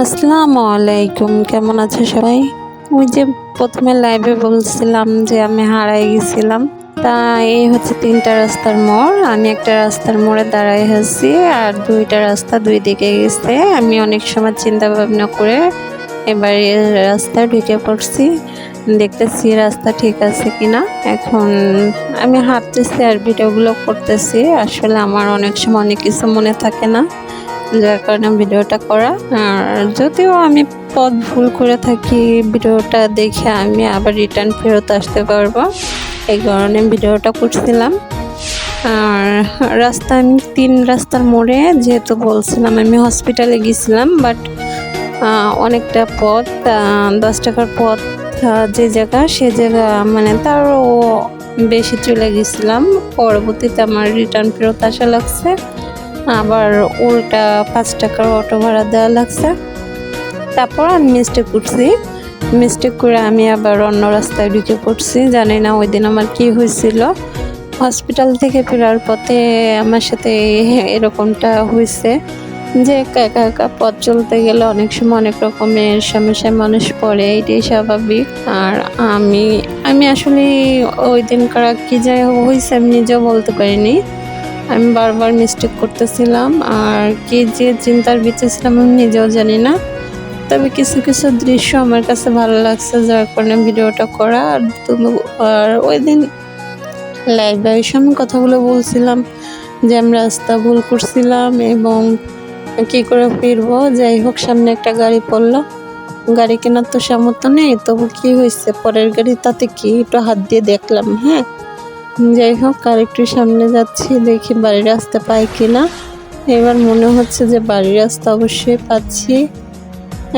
আসসালামু আলাইকুম, কেমন আছে সবাই? ওই যে প্রথমে লাইভে বলছিলাম যে আমি হারাই গেছিলাম। তা এই হচ্ছে তিনটা রাস্তার মোড়। আমি একটা রাস্তার মোড়ে দাঁড়াই আছি আর দুইটা রাস্তা দুই দিকে গেছে। আমি অনেক সময় চিন্তা ভাবনা করে এবার রাস্তায় ঢুকে পড়ছি। দেখতেছি রাস্তা ঠিক আছে কিনা। এখন আমি হাঁটতেছি আর ভিডিওগুলো করতেছি। আসলে আমার অনেক সময় অনেক কিছু মনে থাকে না। যার কারণে ভিডিওটা করা। আর যদিও আমি পথ ভুল করে থাকি, ভিডিওটা দেখে আমি আবার রিটার্ন ফেরত আসতে পারব। এই কারণে ভিডিওটা করছিলাম। আর রাস্তা আমি তিন রাস্তার মোড়ে, যেহেতু বলছিলাম আমি হসপিটালে গেছিলাম বাট অনেকটা পথ দশ টাকার পথ যে জায়গা, সে জায়গা মানে তারও বেশি চলে গেছিলাম। পরবর্তীতে আমার রিটার্ন ফেরত আসা লাগছে। আবার উল্টা পাঁচ টাকার অটো ভাড়া দেওয়া লাগছে। তারপর আমি মিস্টেক করছি। মিস্টেক করে আমি আবার অন্য রাস্তায় ঢুকে পড়ছি। জানি না ওই দিন আমার কি হয়েছিল। হসপিটাল থেকে ফেরার পথে আমার সাথে এরকমটা হয়েছে যে একা একা একা পথ চলতে গেলে অনেক সময় অনেক রকমের সমস্যায় মানুষ পড়ে, এটাই স্বাভাবিক। আর আমি আমি আসলে ওই দিন দিনকার কি যাই হয়েছে, আমি নিজেও বলতে পারিনি। আমি বারবার মিস্টেক করতেছিলাম। আর কি যে চিন্তার ভিতরে ছিলাম আমি নিজেও জানি না। তবে কিছু কিছু দৃশ্য আমার কাছে ভালো লাগছে, যার কারণে ভিডিওটা করা। আর তুমি, আর ওই দিন এসে আমি কথাগুলো বলছিলাম যে আমি রাস্তা ভুল করছিলাম এবং কি করে ফিরবো। যাই হোক, সামনে একটা গাড়ি পড়ল। গাড়ি কেনার তো সামর্থ্য নেই, তবু কি হয়েছে? পরের গাড়ি তাতে কি? একটু হাত দিয়ে দেখলাম হ্যাঁ? যাই হোক আর একটু সামনে যাচ্ছি, দেখি বাড়ির রাস্তা পাই কিনা। এবার মনে হচ্ছে যে বাড়ির রাস্তা অবশ্যই পাচ্ছি।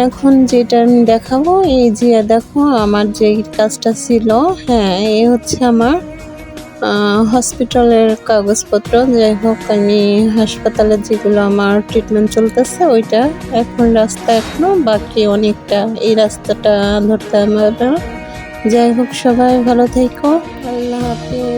এখন যেটা আমি দেখাবো, এই যে দেখো, আমার যে কাজটা ছিল হ্যাঁ এই হচ্ছে আমার হসপিটালের কাগজপত্র। যাই হোক, আমি হাসপাতালে যেগুলো আমার ট্রিটমেন্ট চলতেছে, ওইটা এখন রাস্তা এখনও, বাকি অনেকটা এই রাস্তাটা ধরতে আমার যাই হোক, সবাই ভালো থেকো। আল্লাহ হাফিজ।